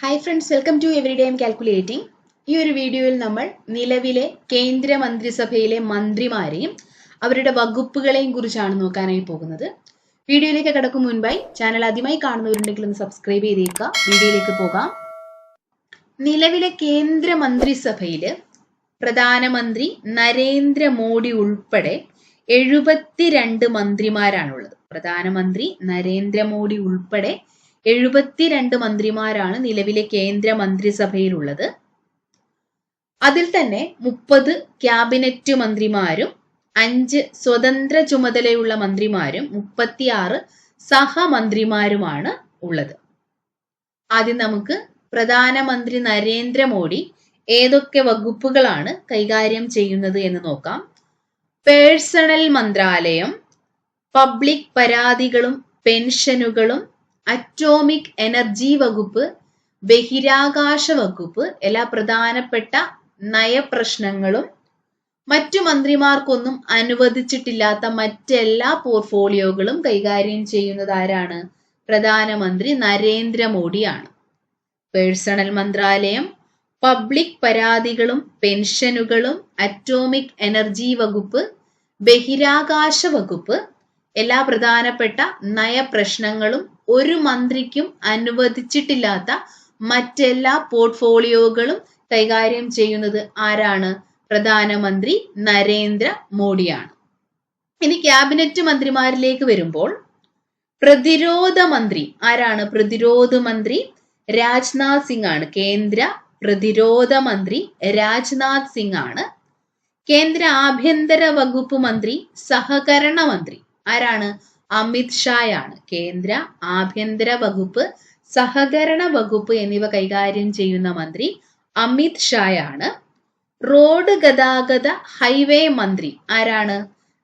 Hi friends welcome to every day M calculating ഈ ഒരു വീഡിയോയിൽ നമ്മൾ നിലവിലെ കേന്ദ്ര മന്ത്രിസഭയിലെ മന്ത്രിമാരെയും അവരുടെ വകുപ്പുകളെയും കുറിച്ചാണ് നോക്കാനായി പോകുന്നത്. വീഡിയോയിലേക്ക് കടക്കും മുൻപായി ചാനൽ ആദ്യമായി കാണുന്നവരുണ്ടെങ്കിൽ ഒന്ന് സബ്സ്ക്രൈബ് ചെയ്തേക്കുക. വീഡിയോയിലേക്ക് പോകാം. നിലവിലെ കേന്ദ്ര മന്ത്രിസഭയിൽ പ്രധാനമന്ത്രി നരേന്ദ്രമോദി ഉൾപ്പെടെ എഴുപത്തിരണ്ട് മന്ത്രിമാരാണുള്ളത്. പ്രധാനമന്ത്രി നരേന്ദ്രമോദി ഉൾപ്പെടെ എഴുപത്തിരണ്ട് മന്ത്രിമാരാണ് നിലവിലെ കേന്ദ്ര മന്ത്രിസഭയിലുള്ളത്. അതിൽ തന്നെ മുപ്പത് ക്യാബിനറ്റ് മന്ത്രിമാരും അഞ്ച് സ്വതന്ത്ര ചുമതലയുള്ള മന്ത്രിമാരും മുപ്പത്തിയാറ് സഹമന്ത്രിമാരുമാണ് ഉള്ളത്. ആദ്യം നമുക്ക് പ്രധാനമന്ത്രി നരേന്ദ്രമോദി ഏതൊക്കെ വകുപ്പുകളാണ് കൈകാര്യം ചെയ്യുന്നത് എന്ന് നോക്കാം. പേഴ്സണൽ മന്ത്രാലയം പബ്ലിക് പരാതികളും പെൻഷനുകളും അറ്റോമിക് എനർജി വകുപ്പ് ബഹിരാകാശ വകുപ്പ് എല്ലാ പ്രധാനപ്പെട്ട നയപ്രശ്നങ്ങളും മറ്റു മന്ത്രിമാർക്കൊന്നും അനുവദിച്ചിട്ടില്ലാത്ത മറ്റെല്ലാ പോർട്ട്ഫോളിയോകളും കൈകാര്യം ചെയ്യുന്നത് ആരാണ്? പ്രധാനമന്ത്രി നരേന്ദ്രമോദിയാണ്. പേഴ്സണൽ മന്ത്രാലയം പബ്ലിക് പരാതികളും പെൻഷനുകളും അറ്റോമിക് എനർജി വകുപ്പ് ബഹിരാകാശ വകുപ്പ് എല്ലാ പ്രധാനപ്പെട്ട നയപ്രശ്നങ്ങളും ഒരു മന്ത്രിക്കും അനുവദിച്ചിട്ടില്ലാത്ത മറ്റെല്ലാ പോർട്ട്ഫോളിയോകളും കൈകാര്യം ചെയ്യുന്നത് ആരാണ്? പ്രധാനമന്ത്രി നരേന്ദ്ര മോഡിയാണ്. ഇനി ക്യാബിനറ്റ് മന്ത്രിമാരിലേക്ക് വരുമ്പോൾ പ്രതിരോധ മന്ത്രി ആരാണ്? പ്രതിരോധ മന്ത്രി രാജ്നാഥ് സിംഗ് ആണ് കേന്ദ്ര പ്രതിരോധ മന്ത്രി രാജ്നാഥ് സിംഗ് ആണ് കേന്ദ്ര ആഭ്യന്തര വകുപ്പ് മന്ത്രി സഹകരണ മന്ത്രി ആരാണ്? അമിത് ഷായാണ്. കേന്ദ്ര ആഭ്യന്തര വകുപ്പ് സഹകരണ വകുപ്പ് എന്നിവ കൈകാര്യം ചെയ്യുന്ന മന്ത്രി അമിത് ഷായാണ്. റോഡ് ഗതാഗത ഹൈവേ മന്ത്രി ആരാണ്?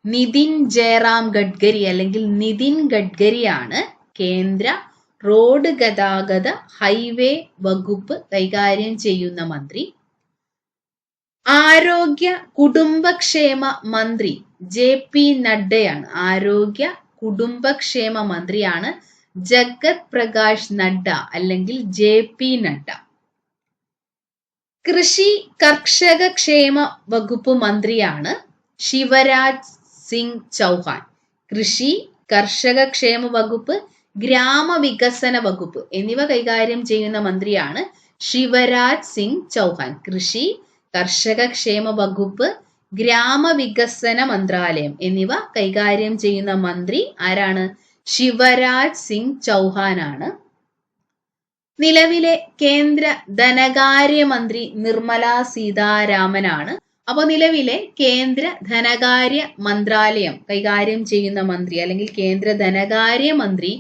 നിതിൻ ജയറാം ഗഡ്കരി അല്ലെങ്കിൽ നിതിൻ ഗഡ്കരിയാണ് കേന്ദ്ര റോഡ് ഗതാഗത ഹൈവേ വകുപ്പ് കൈകാര്യം ചെയ്യുന്ന മന്ത്രി. ആരോഗ്യ കുടുംബക്ഷേമ മന്ത്രി ജെ പി നഡ്ഡയാണ്. ആരോഗ്യ കുടുംബക്ഷേമ മന്ത്രിയാണ് ജഗത് പ്രകാശ് നഡ്ഡ അല്ലെങ്കിൽ ജെ പി നഡ്ഡ. കൃഷി കർഷക ക്ഷേമ വകുപ്പ് മന്ത്രിയാണ് ശിവരാജ് സിംഗ് ചൗഹാൻ. കൃഷി കർഷക ക്ഷേമ വകുപ്പ് ഗ്രാമവികസന വകുപ്പ് എന്നിവ കൈകാര്യം ചെയ്യുന്ന മന്ത്രിയാണ് ശിവരാജ് സിംഗ് ചൗഹാൻ. കൃഷി കർഷക ക്ഷേമ വകുപ്പ് ഗ്രാമവികസന മന്ത്രാലയം എന്നിവ കൈകാര്യം ചെയ്യുന്ന മന്ത്രി ആരാണ്? ശിവരാജ് സിംഗ് ചൗഹാനാണ്. നിലവിലെ കേന്ദ്ര ധനകാര്യമന്ത്രി നിർമ്മല സീതാരാമനാണ്. അപ്പൊ നിലവിലെ കേന്ദ്ര ധനകാര്യ മന്ത്രാലയം കൈകാര്യം ചെയ്യുന്ന മന്ത്രി അല്ലെങ്കിൽ കേന്ദ്ര ധനകാര്യ മന്ത്രി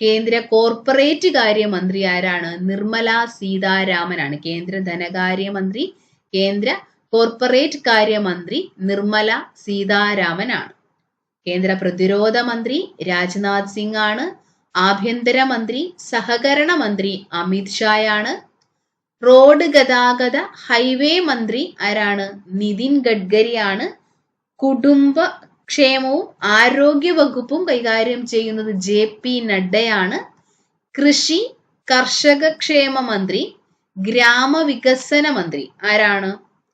കേന്ദ്ര കോർപ്പറേറ്റ് കാര്യമന്ത്രി ആരാണ്? നിർമ്മല സീതാരാമനാണ്. കേന്ദ്ര ധനകാര്യമന്ത്രി കേന്ദ്ര കോർപ്പറേറ്റ് കാര്യമന്ത്രി നിർമ്മല സീതാരാമനാണ്. കേന്ദ്ര പ്രതിരോധ മന്ത്രി രാജ്നാഥ് സിംഗ് ആണ് ആഭ്യന്തര മന്ത്രി സഹകരണ മന്ത്രി അമിത് ഷായാണ്. റോഡ് ഗതാഗത ഹൈവേ മന്ത്രി ആരാണ്? നിതിൻ ഗഡ്കരിയാണ്. കുടുംബ ക്ഷേമവും ആരോഗ്യ വകുപ്പും കൈകാര്യം ചെയ്യുന്നത് ജെ പി നഡ്ഡയാണ്. കൃഷി കർഷക ക്ഷേമ മന്ത്രി ഗ്രാമവികസന മന്ത്രി ആരാണ്?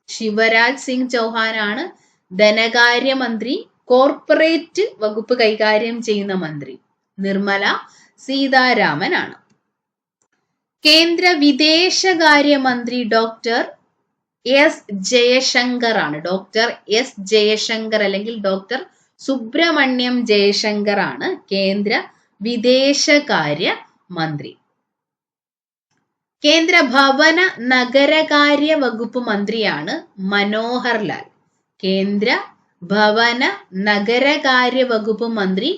ശിവരാജ് സിംഗ് ചൗഹാനാണ് ധനകാര്യമന്ത്രി കോർപ്പറേറ്റ് വകുപ്പ് കൈകാര്യം ചെയ്യുന്ന മന്ത്രി. നിർമ്മല സീതാരാമനാണ്. കേന്ദ്ര വിദേശകാര്യമന്ത്രി ഡോക്ടർ എസ് ജയശങ്കർ ആണ് ഡോക്ടർ എസ് ജയശങ്കർ അല്ലെങ്കിൽ ഡോക്ടർ സുബ്രഹ്മണ്യം ജയശങ്കർ ആണ് കേന്ദ്ര വിദേശകാര്യ മന്ത്രി. കേന്ദ്ര ഭവന നഗരകാര്യ വകുപ്പ് മന്ത്രിയാണ് മനോഹർ ലാൽ കേന്ദ്ര ഭവന നഗരകാര്യ വകുപ്പ് മന്ത്രി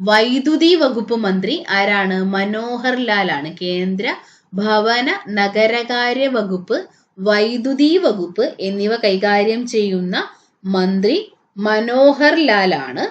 വൈദ്യുതി വകുപ്പ് മന്ത്രി ആരാണ്? മനോഹർ ലാൽ ആണ് കേന്ദ്ര ഭവന നഗരകാര്യ വകുപ്പ് വൈദ്യുതി വകുപ്പ് എന്നിവ കൈകാര്യം ചെയ്യുന്ന മന്ത്രി മനോഹർ ലാൽ ആണ്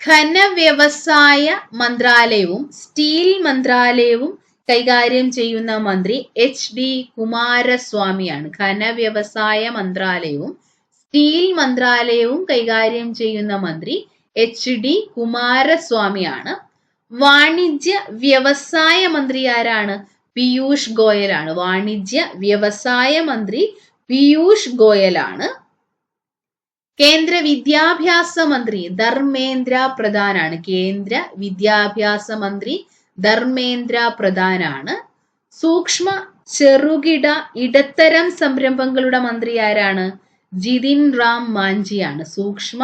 ഖനവ്യവസായ മന്ത്രാലയവും സ്റ്റീൽ മന്ത്രാലയവും കൈകാര്യം ചെയ്യുന്ന മന്ത്രി എച്ച് ഡി കുമാരസ്വാമിയാണ്. ഖനവ്യവസായ മന്ത്രാലയവും സ്റ്റീൽ മന്ത്രാലയവും കൈകാര്യം ചെയ്യുന്ന മന്ത്രി എച്ച് ഡി കുമാരസ്വാമിയാണ്. വാണിജ്യ വ്യവസായ മന്ത്രി ആരാണ്? പീയൂഷ് ഗോയലാണ്. വാണിജ്യ വ്യവസായ മന്ത്രി പീയൂഷ് ഗോയലാണ്. കേന്ദ്ര വിദ്യാഭ്യാസ മന്ത്രി ധർമ്മേന്ദ്ര പ്രധാനാണ്. കേന്ദ്ര വിദ്യാഭ്യാസ മന്ത്രി ധർമ്മേന്ദ്ര പ്രധാനാണ്. സൂക്ഷ്മ ചെറുകിട ഇടത്തരം സംരംഭങ്ങളുടെ മന്ത്രി ആരാണ്? ജിതിൻ റാം മാഞ്ചിയാണ്. സൂക്ഷ്മ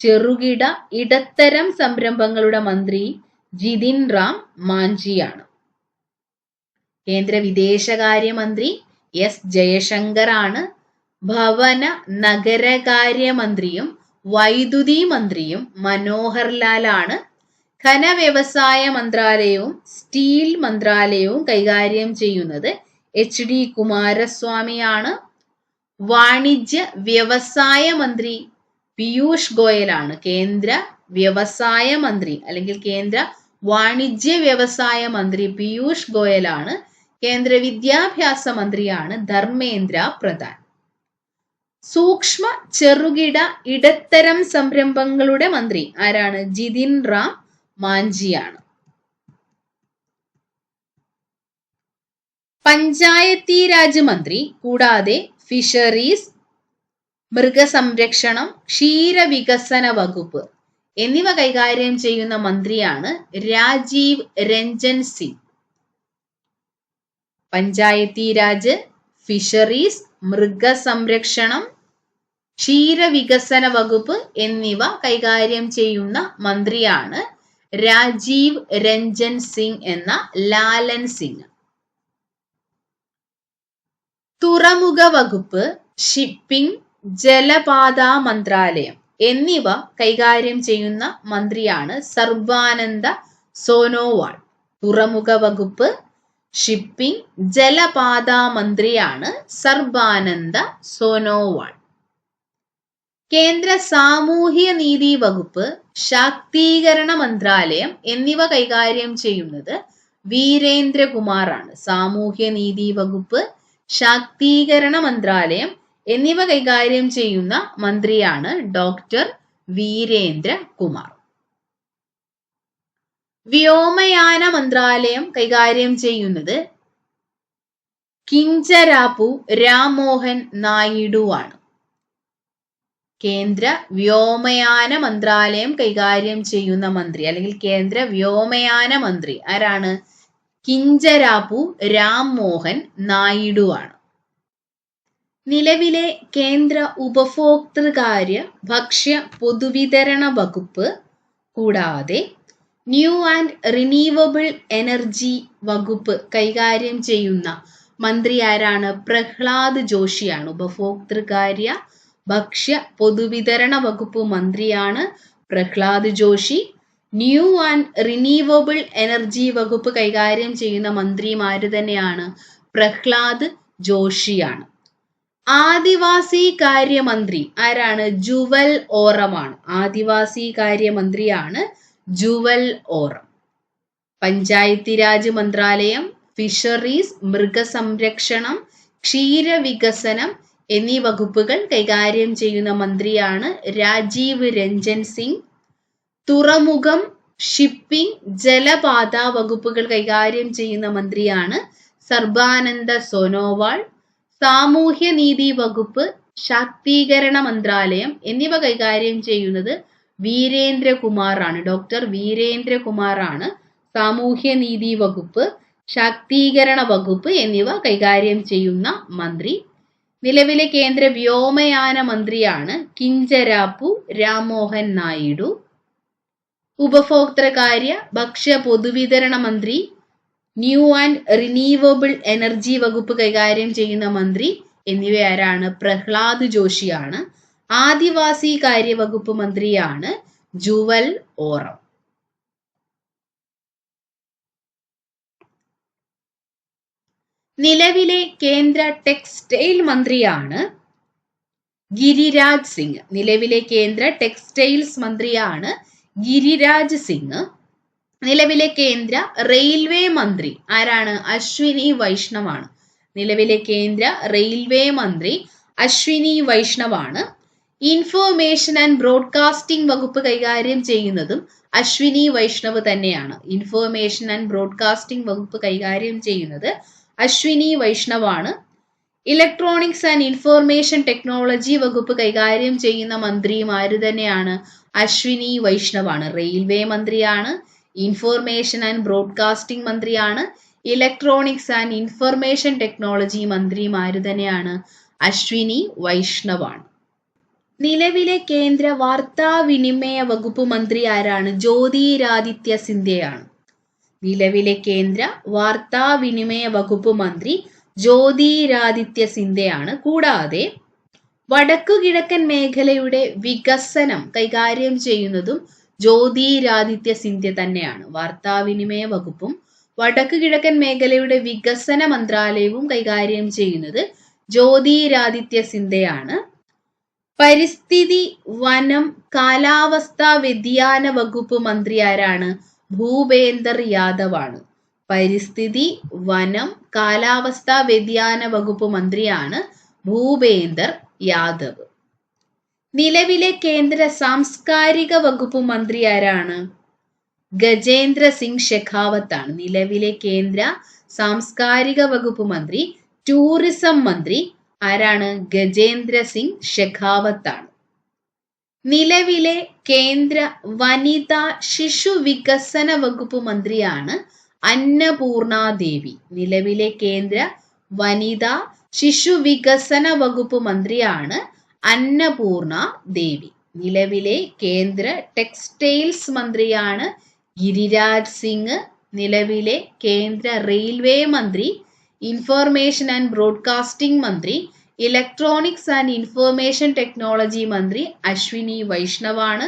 ചെറുകിട ഇടത്തരം സംരംഭങ്ങളുടെ മന്ത്രി ജിതിൻ റാം മാഞ്ചിയാണ്. കേന്ദ്ര വിദേശകാര്യമന്ത്രി എസ് ജയശങ്കർ ആണ് ഭവന നഗരകാര്യമന്ത്രിയും വൈദ്യുതി മന്ത്രിയും മനോഹർലാലാണ് ഖനവ്യവസായ മന്ത്രാലയവും സ്റ്റീൽ മന്ത്രാലയവും കൈകാര്യം ചെയ്യുന്നത് എച്ച് ഡി കുമാരസ്വാമിയാണ്. വാണിജ്യ വ്യവസായ മന്ത്രി പീയൂഷ് ഗോയലാണ്. കേന്ദ്ര വ്യവസായ മന്ത്രി അല്ലെങ്കിൽ കേന്ദ്ര വാണിജ്യ വ്യവസായ മന്ത്രി പീയൂഷ് ഗോയലാണ്. കേന്ദ്ര വിദ്യാഭ്യാസ മന്ത്രിയാണ് ധർമ്മേന്ദ്ര പ്രധാൻ. സൂക്ഷ്മ ചെറുകിട ഇടത്തരം സംരംഭങ്ങളുടെ മന്ത്രി ആരാണ്? ജിതിൻ റാം മാഞ്ചിയാണ്. പഞ്ചായത്തി രാജ് മന്ത്രി കൂടാതെ ഫിഷറീസ് മൃഗസംരക്ഷണം ക്ഷീരവികസന വകുപ്പ് എന്നിവ കൈകാര്യം ചെയ്യുന്ന മന്ത്രിയാണ് രാജീവ് രഞ്ജൻ സിംഗ്. പഞ്ചായത്തി രാജ് ഫിഷറീസ് മൃഗസംരക്ഷണം ക്ഷീരവികസന വകുപ്പ് എന്നിവ കൈകാര്യം ചെയ്യുന്ന മന്ത്രിയാണ് രാജീവ് രഞ്ജൻ സിംഗ് എന്ന ലാലൻ സിംഗ്. തുറമുഖ വകുപ്പ് ഷിപ്പിംഗ് ജലപാത മന്ത്രാലയം എന്നിവ കൈകാര്യം ചെയ്യുന്ന മന്ത്രിയാണ് സർബാനന്ദ സോനോവാൾ. തുറമുഖ വകുപ്പ് ഷിപ്പിംഗ് ജലപാത മന്ത്രിയാണ് സർബാനന്ദ സോനോവാൾ. കേന്ദ്ര സാമൂഹ്യ നീതി വകുപ്പ് ശാക്തീകരണ മന്ത്രാലയം എന്നിവ കൈകാര്യം ചെയ്യുന്നത് വീരേന്ദ്രകുമാറാണ്. സാമൂഹ്യ നീതി വകുപ്പ് ശാക്തീകരണ മന്ത്രാലയം എന്നിവ കൈകാര്യം ചെയ്യുന്ന മന്ത്രിയാണ് ഡോക്ടർ വീരേന്ദ്ര കുമാർ വ്യോമയാന മന്ത്രാലയം കൈകാര്യം ചെയ്യുന്നത് കിഞ്ചരാപ്പു രാമോഹൻ നായിഡു ആണ് കേന്ദ്ര വ്യോമയാന മന്ത്രാലയം കൈകാര്യം ചെയ്യുന്ന മന്ത്രി അല്ലെങ്കിൽ കേന്ദ്ര വ്യോമയാന മന്ത്രി ആരാണ്? കിഞ്ചരാപ്പു രാംമോഹൻ നായിഡു ആണ്. നിലവിലെ കേന്ദ്ര ഉപഭോക്തൃകാര്യ ഭക്ഷ്യ പൊതുവിതരണ വകുപ്പ് കൂടാതെ ന്യൂ ആൻഡ് റിന്യൂവബിൾ എനർജി വകുപ്പ് കൈകാര്യം ചെയ്യുന്ന മന്ത്രി ആരാണ്? പ്രഹ്ലാദ് ജോഷിയാണ് ഉപഭോക്തൃകാര്യ ഭക്ഷ്യ പൊതുവിതരണ വകുപ്പ് മന്ത്രിയാണ് Pralhad Joshi. New and renewable energy വകുപ്പ് കൈകാര്യം ചെയ്യുന്ന മന്ത്രിമാര് തന്നെയാണ് പ്രഹ്ലാദ് ജോഷിയാണ്. ആദിവാസി കാര്യമന്ത്രി ആരാണ്? ജുവൽ ഓറമാണ്. ആദിവാസി കാര്യമന്ത്രിയാണ് ജുവൽ ഓറം. പഞ്ചായത്തി രാജ് മന്ത്രാലയം ഫിഷറീസ് മൃഗസംരക്ഷണം ക്ഷീരവികസനം എന്നീ വകുപ്പുകൾ കൈകാര്യം ചെയ്യുന്ന മന്ത്രിയാണ് രാജീവ് രഞ്ജൻ സിംഗ്. തുറമുഖം ഷിപ്പിംഗ് ജലപാത വകുപ്പുകൾ കൈകാര്യം ചെയ്യുന്ന മന്ത്രിയാണ് സർബാനന്ദ സോനോവാൾ. സാമൂഹ്യ നീതി വകുപ്പ് ശാക്തീകരണ മന്ത്രാലയം എന്നിവ കൈകാര്യം ചെയ്യുന്നത് വീരേന്ദ്രകുമാറാണ്. ഡോക്ടർ വീരേന്ദ്രകുമാറാണ് സാമൂഹ്യ നീതി വകുപ്പ് ശാക്തീകരണ വകുപ്പ് എന്നിവ കൈകാര്യം ചെയ്യുന്ന മന്ത്രി. നിലവിലെ കേന്ദ്ര വ്യോമയാന മന്ത്രിയാണ് കിഞ്ചരാപ്പു രാമോഹൻ നായിഡു. ഉപഭോക്തൃകാര്യ ഭക്ഷ്യ പൊതുവിതരണ മന്ത്രി ന്യൂ ആൻഡ് റിന്യൂവബിൾ എനർജി വകുപ്പ് കൈകാര്യം ചെയ്യുന്ന മന്ത്രി എന്നിവയാരാണ് പ്രഹ്ലാദ് ജോഷിയാണ്. ആദിവാസി കാര്യവകുപ്പ് മന്ത്രിയാണ് ജുവൽ ഓറം. നിലവിലെ കേന്ദ്ര ടെക്സ്റ്റൈൽ മന്ത്രിയാണ് ഗിരിരാജ് സിംഗ്. നിലവിലെ കേന്ദ്ര ടെക്സ്റ്റൈൽസ് മന്ത്രിയാണ് ഗിരിരാജ് സിംഗ്. നിലവിലെ കേന്ദ്ര റെയിൽവേ മന്ത്രി ആരാണ്? അശ്വിനി വൈഷ്ണവാണ്. നിലവിലെ കേന്ദ്ര റെയിൽവേ മന്ത്രി അശ്വിനി വൈഷ്ണവാണ്. ഇൻഫോർമേഷൻ ആൻഡ് ബ്രോഡ്കാസ്റ്റിംഗ് വകുപ്പ് കൈകാര്യം ചെയ്യുന്നതും അശ്വിനി വൈഷ്ണവ് തന്നെയാണ്. ഇൻഫോർമേഷൻ ആൻഡ് ബ്രോഡ്കാസ്റ്റിംഗ് വകുപ്പ് കൈകാര്യം ചെയ്യുന്നത് അശ്വിനി വൈഷ്ണവാണ്. ഇലക്ട്രോണിക്സ് ആൻഡ് ഇൻഫോർമേഷൻ ടെക്നോളജി വകുപ്പ് കൈകാര്യം ചെയ്യുന്ന മന്ത്രിയും ആര് തന്നെയാണ്? അശ്വിനി വൈഷ്ണവാണ്. റെയിൽവേ മന്ത്രിയാണ്. ഇൻഫോർമേഷൻ ആൻഡ് ബ്രോഡ്കാസ്റ്റിംഗ് മന്ത്രിയാണ്. ഇലക്ട്രോണിക്സ് ആൻഡ് ഇൻഫർമേഷൻ ടെക്നോളജി മന്ത്രിയും ആര് തന്നെയാണ്? അശ്വിനി വൈഷ്ണവാണ്. നിലവിലെ കേന്ദ്ര വാർത്താവിനിമയ വകുപ്പ് മന്ത്രി ആരാണ്? ജ്യോതിരാദിത്യ സിന്ധ്യയാണ്. നിലവിലെ കേന്ദ്ര വാർത്താവിനിമയ വകുപ്പ് മന്ത്രി ജ്യോതിരാദിത്യ സിന്ധയാണ് കൂടാതെ വടക്കു കിഴക്കൻ മേഖലയുടെ വികസനം കൈകാര്യം ചെയ്യുന്നതും ജ്യോതിരാദിത്യ സിന്ധ്യ തന്നെയാണ്. വാർത്താവിനിമയ വകുപ്പും വടക്കു കിഴക്കൻ മേഖലയുടെ വികസന മന്ത്രാലയവും കൈകാര്യം ചെയ്യുന്നത് ജ്യോതിരാദിത്യ സിന്ധയാണ് പരിസ്ഥിതി വനം കാലാവസ്ഥാ വ്യതിയാന വകുപ്പ് മന്ത്രി ആരാണ്? ഭൂപേന്ദർ യാദവാണ് പരിസ്ഥിതി വനം കാലാവസ്ഥാ വ്യതിയാന വകുപ്പ് മന്ത്രിയാണ് ഭൂപേന്ദർ യാദവ്. നിലവിലെ കേന്ദ്ര സാംസ്കാരിക വകുപ്പ് മന്ത്രി ആരാണ്? ഗജേന്ദ്ര സിംഗ് ഷെഖാവത്ത് ആണ് നിലവിലെ കേന്ദ്ര സാംസ്കാരിക വകുപ്പ് മന്ത്രി ടൂറിസം മന്ത്രി ആരാണ്? ഗജേന്ദ്ര സിംഗ് ഷെഖാവത്ത് ആണ് നിലവിലെ കേന്ദ്ര വനിതാ ശിശു വികസന വകുപ്പ് മന്ത്രിയാണ് അന്നപൂർണ ദേവി. നിലവിലെ കേന്ദ്ര വനിതാ ശിശു വികസന വകുപ്പ് മന്ത്രിയാണ് അന്നപൂർണ ദേവി. നിലവിലെ കേന്ദ്ര ടെക്സ്റ്റൈൽസ് മന്ത്രിയാണ് ഗിരിരാജ് സിംഗ്. നിലവിലെ കേന്ദ്ര റെയിൽവേ മന്ത്രി ഇൻഫർമേഷൻ ആൻഡ് ബ്രോഡ്കാസ്റ്റിംഗ് മന്ത്രി ഇലക്ട്രോണിക്സ് ആൻഡ് ഇൻഫർമേഷൻ ടെക്നോളജി മന്ത്രി അശ്വിനി വൈഷ്ണവാണ്.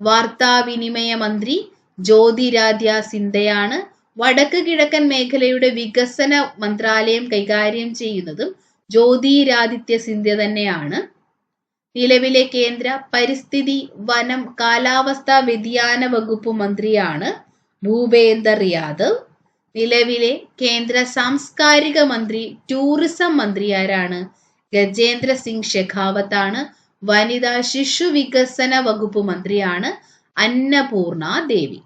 വാർത്താവിനിമയ മന്ത്രി ജ്യോതിരാദ്യ സിന്ധയാണ്. വടക്ക് കിഴക്കൻ മേഖലയുടെ വികസന മന്ത്രാലയം കൈകാര്യം ചെയ്യുന്നതും ജ്യോതിരാദിത്യ സിന്ധ്യ തന്നെയാണ്. നിലവിലെ കേന്ദ്ര പരിസ്ഥിതി വനം കാലാവസ്ഥാ വ്യതിയാന വകുപ്പ് മന്ത്രിയാണ് ഭൂപേന്ദർ യാദവ്. നിലവിലെ കേന്ദ്ര സാംസ്കാരിക മന്ത്രി ടൂറിസം മന്ത്രി ആരാണ് ഗജേന്ദ്ര സിംഗ് ഷെഖാവത്ത് ആണ് വനിതാ ശിശു വികസന വകുപ്പ് മന്ത്രിയാണ് അന്നപൂർണ ദേവി.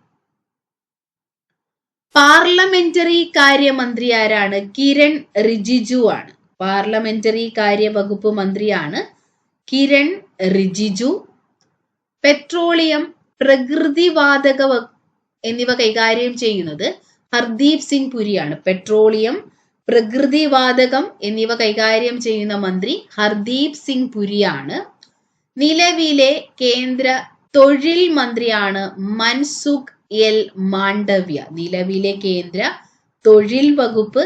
പാർലമെന്ററി കാര്യമന്ത്രി ആരാണ്? കിരൺ റിജിജു ആണ്. പാർലമെന്ററി കാര്യ വകുപ്പ് മന്ത്രിയാണ് കിരൺ റിജിജു. പെട്രോളിയം പ്രകൃതിവാതക എന്നിവ കൈകാര്യം ചെയ്യുന്നത് ഹർദീപ് സിംഗ് പുരിയാണ്. പെട്രോളിയം പ്രകൃതിവാതകം എന്നിവ കൈകാര്യം ചെയ്യുന്ന മന്ത്രി ഹർദീപ് സിംഗ് പുരിയാണ്. നിലവിലെ കേന്ദ്ര തൊഴിൽ മന്ത്രിയാണ് മൻസുഖ് എൽ മാണ്ഡവ്യ. നിലവിലെ കേന്ദ്ര തൊഴിൽ വകുപ്പ്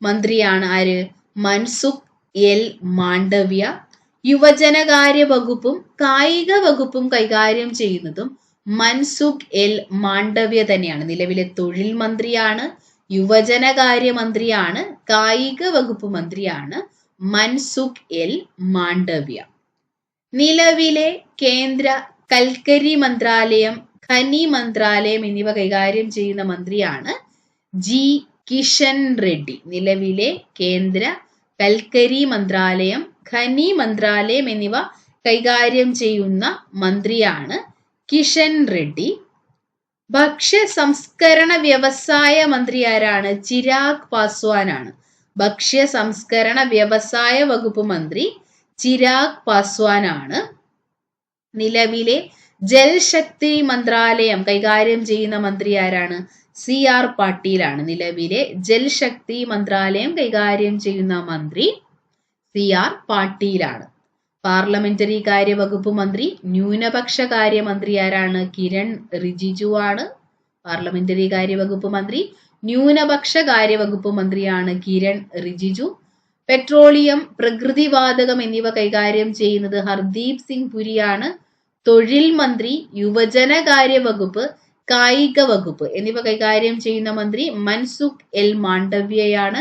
മന്ത്രിയാണ് ആര്? മൻസുഖ് എൽ മാണ്ഡവ്യ. യുവജനകാര്യ വകുപ്പും കായിക വകുപ്പും കൈകാര്യം ചെയ്യുന്നതും മൻസുഖ് എൽ മാണ്ഡവ്യ തന്നെയാണ്. നിലവിലെ തൊഴിൽ മന്ത്രിയാണ് യുവജനകാര്യ മന്ത്രിയാണ് കായിക വകുപ്പ് മന്ത്രിയാണ് മൻസുഖ് എൽ മാണ്ഡവ്യ. നിലവിലെ കേന്ദ്ര കൽക്കരി മന്ത്രാലയം ഖനി മന്ത്രാലയം എന്നിവ കൈകാര്യം ചെയ്യുന്ന മന്ത്രിയാണ് ജി കിഷൻ റെഡ്ഡി. നിലവിലെ കേന്ദ്ര കൽക്കരി മന്ത്രാലയം ഖനി മന്ത്രാലയം എന്നിവ കൈകാര്യം ചെയ്യുന്ന മന്ത്രിയാണ് കിഷൻ റെഡ്ഡി. ഭക്ഷ്യ സംസ്കരണ വ്യവസായ മന്ത്രി ആരാണ്? ചിരാഗ് പാസ്വാനാണ് ഭക്ഷ്യ സംസ്കരണ വ്യവസായ വകുപ്പ് മന്ത്രി ചിരാഗ് പാസ്വാനാണ് നിലവിലെ ജൽശക്തി മന്ത്രാലയം കൈകാര്യം ചെയ്യുന്ന മന്ത്രി ആരാണ്? സി ആർ പാട്ടീലാണ് നിലവിലെ ജൽശക്തി മന്ത്രാലയം കൈകാര്യം ചെയ്യുന്ന മന്ത്രി സി ആർ പാട്ടീലാണ് പാർലമെന്ററി കാര്യവകുപ്പ് മന്ത്രി ന്യൂനപക്ഷ കാര്യ മന്ത്രി ആരാണ്? കിരൺ റിജിജു ആണ് പാർലമെന്ററി കാര്യവകുപ്പ് മന്ത്രി. ന്യൂനപക്ഷ കാര്യവകുപ്പ് മന്ത്രിയാണ് കിരൺ റിജിജു. പെട്രോളിയം പ്രകൃതിവാതകം എന്നിവ കൈകാര്യം ചെയ്യുന്നത് ഹർദീപ് സിംഗ് പുരിയാണ്. തൊഴിൽ മന്ത്രി യുവജന വകുപ്പ് കായിക വകുപ്പ് എന്നിവ കൈകാര്യം ചെയ്യുന്ന മന്ത്രി മൻസുഖ് എൽ മാണ്ഡവ്യയാണ്.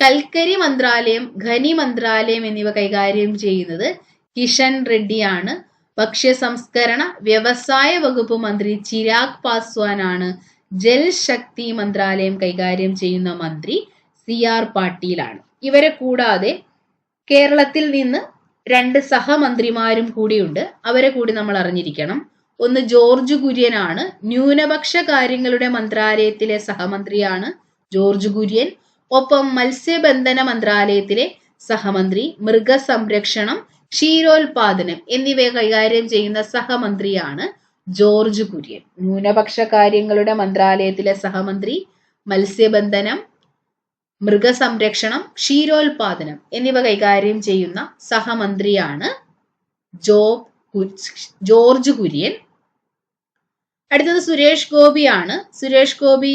കൽക്കരി മന്ത്രാലയം ഖനി മന്ത്രാലയം എന്നിവ കൈകാര്യം ചെയ്യുന്നത് കിഷൻ റെഡ്ഡിയാണ്. ഭക്ഷ്യ സംസ്കരണ വ്യവസായ വകുപ്പ് മന്ത്രി ചിരാഗ് പാസ്വാനാണ്. ജൽശക്തി മന്ത്രാലയം കൈകാര്യം ചെയ്യുന്ന മന്ത്രി സി ആർ പാട്ടീലാണ്. ഇവരെ കൂടാതെ കേരളത്തിൽ നിന്ന് രണ്ട് സഹമന്ത്രിമാരും കൂടിയുണ്ട്. അവരെ കൂടി നമ്മൾ അറിഞ്ഞിരിക്കണം. ഒന്ന് ജോർജ് കുര്യനാണ്. ന്യൂനപക്ഷ കാര്യങ്ങളുടെ മന്ത്രാലയത്തിലെ സഹമന്ത്രിയാണ് ജോർജ് കുര്യൻ. ഒപ്പം മത്സ്യബന്ധന മന്ത്രാലയത്തിലെ സഹമന്ത്രി. മൃഗസംരക്ഷണം. ക്ഷീരോത്പാദനം എന്നിവയെ കൈകാര്യം ചെയ്യുന്ന സഹമന്ത്രിയാണ് ജോർജ് കുര്യൻ. ന്യൂനപക്ഷ കാര്യങ്ങളുടെ മന്ത്രാലയത്തിലെ സഹമന്ത്രി മത്സ്യബന്ധനം മൃഗസംരക്ഷണം ക്ഷീരോത്പാദനം എന്നിവ കൈകാര്യം ചെയ്യുന്ന സഹമന്ത്രിയാണ് ജോ ജോർജ് കുര്യൻ. അടുത്തത് സുരേഷ് ഗോപിയാണ്. സുരേഷ് ഗോപി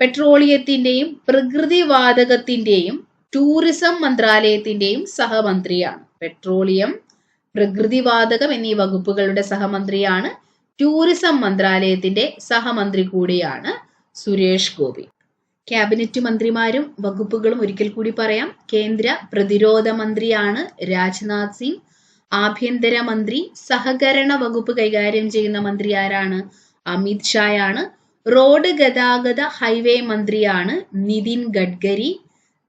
പെട്രോളിയത്തിന്റെയും പ്രകൃതിവാതകത്തിന്റെയും ടൂറിസം മന്ത്രാലയത്തിന്റെയും സഹമന്ത്രിയാണ്. പെട്രോളിയം പ്രകൃതിവാതകം എന്നീ വകുപ്പുകളുടെ സഹമന്ത്രിയാണ്. ടൂറിസം മന്ത്രാലയത്തിന്റെ സഹമന്ത്രി കൂടിയാണ് സുരേഷ് ഗോപി. ക്യാബിനറ്റ് മന്ത്രിമാരും വകുപ്പുകളും ഒരിക്കൽ കൂടി പറയാം. കേന്ദ്ര പ്രതിരോധ മന്ത്രിയാണ് രാജ്നാഥ് സിംഗ്. ആഭ്യന്തര മന്ത്രി സഹകരണ വകുപ്പ് കൈകാര്യം ചെയ്യുന്ന മന്ത്രി ആരാണ്? അമിത് ഷായാണ്. റോഡ് ഗതാഗത ഹൈവേ മന്ത്രിയാണ് നിതിൻ ഗഡ്കരി.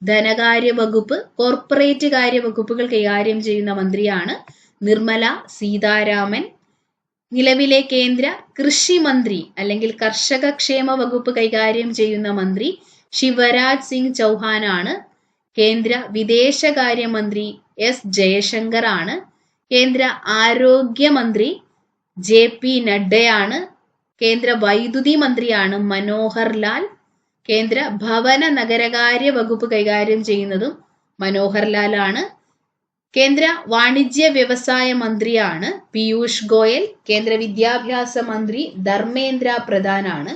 ധനകാര്യ വകുപ്പ് കോർപ്പറേറ്റ് കാര്യ വകുപ്പുകൾ കൈകാര്യം ചെയ്യുന്ന മന്ത്രിയാണ് നിർമ്മല സീതാരാമൻ. നിലവിലെ കേന്ദ്ര കൃഷി മന്ത്രി അല്ലെങ്കിൽ കർഷക ക്ഷേമ വകുപ്പ് കൈകാര്യം ചെയ്യുന്ന മന്ത്രി ശിവരാജ് സിംഗ് ചൗഹാനാണ്. കേന്ദ്ര വിദേശകാര്യമന്ത്രി എസ് ജയശങ്കർ ആണ് കേന്ദ്ര ആരോഗ്യമന്ത്രി ജെ പി നഡ്ഡയാണ്. കേന്ദ്ര വൈദ്യുതി മന്ത്രിയാണ് മനോഹർ ലാൽ കേന്ദ്ര ഭവന നഗരകാര്യ വകുപ്പ് കൈകാര്യം ചെയ്യുന്നതും മനോഹർ ലാൽ ആണ് കേന്ദ്ര വാണിജ്യ വ്യവസായ മന്ത്രിയാണ് പീയൂഷ് ഗോയൽ. കേന്ദ്ര വിദ്യാഭ്യാസ മന്ത്രി ധർമ്മേന്ദ്ര പ്രധാനാണ്.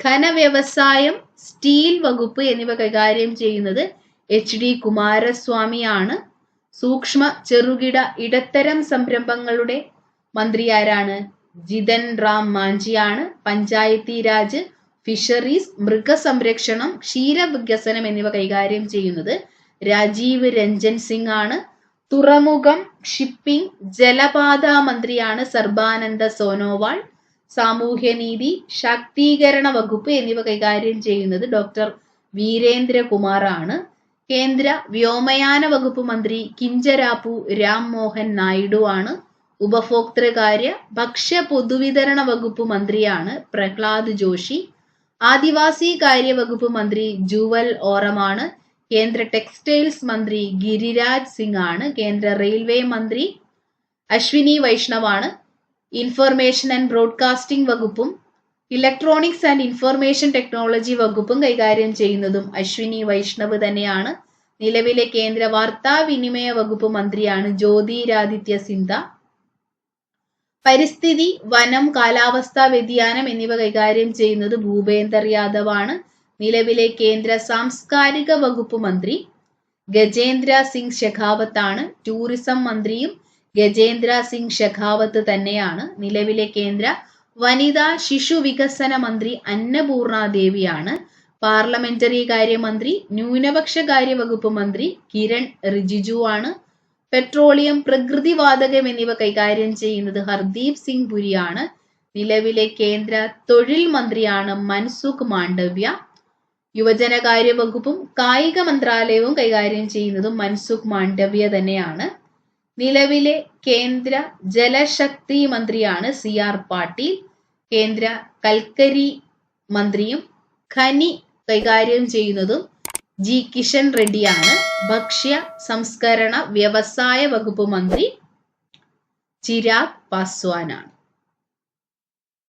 ഖനവ്യവസായം സ്റ്റീൽ വകുപ്പ് എന്നിവ കൈകാര്യം ചെയ്യുന്നത് എച്ച് ഡി കുമാരസ്വാമിയാണ്. സൂക്ഷ്മ ചെറുകിട ഇടത്തരം സംരംഭങ്ങളുടെ മന്ത്രിയാരാണ് ജിതൻ റാം മാഞ്ചിയാണ്. പഞ്ചായത്തി രാജ് ഫിഷറീസ് മൃഗസംരക്ഷണം ക്ഷീരവികസനം എന്നിവ കൈകാര്യം ചെയ്യുന്നത് രാജീവ് രഞ്ജൻ സിംഗ് ആണ് തുറമുഖം ഷിപ്പിംഗ് ജലപാത മന്ത്രിയാണ് സർബാനന്ദ സോനോവാൾ. സാമൂഹ്യനീതി ശാക്തീകരണ വകുപ്പ് എന്നിവ കൈകാര്യം ചെയ്യുന്നത് ഡോക്ടർ വീരേന്ദ്രകുമാർ ആണ് കേന്ദ്ര വ്യോമയാന വകുപ്പ് മന്ത്രി കിഞ്ചരാപ്പു രാം മോഹൻ നായിഡു ആണ്. ഉപഭോക്തൃകാര്യ ഭക്ഷ്യ പൊതുവിതരണ വകുപ്പ് മന്ത്രിയാണ് പ്രഹ്ലാദ് ജോഷി. ആദിവാസി കാര്യവകുപ്പ് മന്ത്രി ജുവൽ ഓറമാണ്. കേന്ദ്ര ടെക്സ്റ്റൈൽസ് മന്ത്രി ഗിരിരാജ് സിംഗ് ആണ് കേന്ദ്ര റെയിൽവേ മന്ത്രി അശ്വിനി വൈഷ്ണവാണ്. ഇൻഫർമേഷൻ ആൻഡ് ബ്രോഡ്കാസ്റ്റിംഗ് വകുപ്പും ഇലക്ട്രോണിക്സ് ആൻഡ് ഇൻഫർമേഷൻ ടെക്നോളജി വകുപ്പും കൈകാര്യം ചെയ്യുന്നതും അശ്വിനി വൈഷ്ണവ് തന്നെയാണ്. നിലവിലെ കേന്ദ്ര വാർത്താവിനിമയ വകുപ്പ് മന്ത്രിയാണ് ജ്യോതിരാദിത്യ സിന്ധ പരിസ്ഥിതി വനം കാലാവസ്ഥാ വ്യതിയാനം എന്നിവ കൈകാര്യം ചെയ്യുന്നത് ഭൂപേന്ദർ യാദവ് ആണ് നിലവിലെ കേന്ദ്ര സാംസ്കാരിക വകുപ്പ് മന്ത്രി ഗജേന്ദ്ര സിംഗ് ഷെഖാവത്ത് ആണ് ടൂറിസം മന്ത്രിയും ഗജേന്ദ്ര സിംഗ് ഷെഖാവത്ത് തന്നെയാണ്. നിലവിലെ കേന്ദ്ര വനിതാ ശിശു വികസന മന്ത്രി അന്നപൂർണ ദേവിയാണ്. പാർലമെന്ററി കാര്യമന്ത്രി ന്യൂനപക്ഷ കാര്യ വകുപ്പ് മന്ത്രി കിരൺ റിജിജു ആണ് പെട്രോളിയം പ്രകൃതിവാതകം എന്നിവ കൈകാര്യം ചെയ്യുന്നത് ഹർദീപ് സിംഗ് പുരിയാണ്. നിലവിലെ കേന്ദ്ര തൊഴിൽ മന്ത്രിയാണ് മൻസുഖ് മാണ്ഡവ്യ. യുവജനകാര്യ വകുപ്പും കായിക മന്ത്രാലയവും കൈകാര്യം ചെയ്യുന്നതും മൻസുഖ് മാണ്ഡവ്യ തന്നെയാണ്. നിലവിലെ കേന്ദ്ര ജലശക്തി മന്ത്രിയാണ് സി ആർ പാട്ടീൽ. കേന്ദ്ര കൽക്കരി മന്ത്രിയും ഖനി കൈകാര്യം ചെയ്യുന്നതും ജി കിഷൻ റെഡ്ഡിയാണ്. ഭക്ഷ്യ സംസ്കരണ വ്യവസായ വകുപ്പ് മന്ത്രി ചിരാഗ് പാസ്വാനാണ്.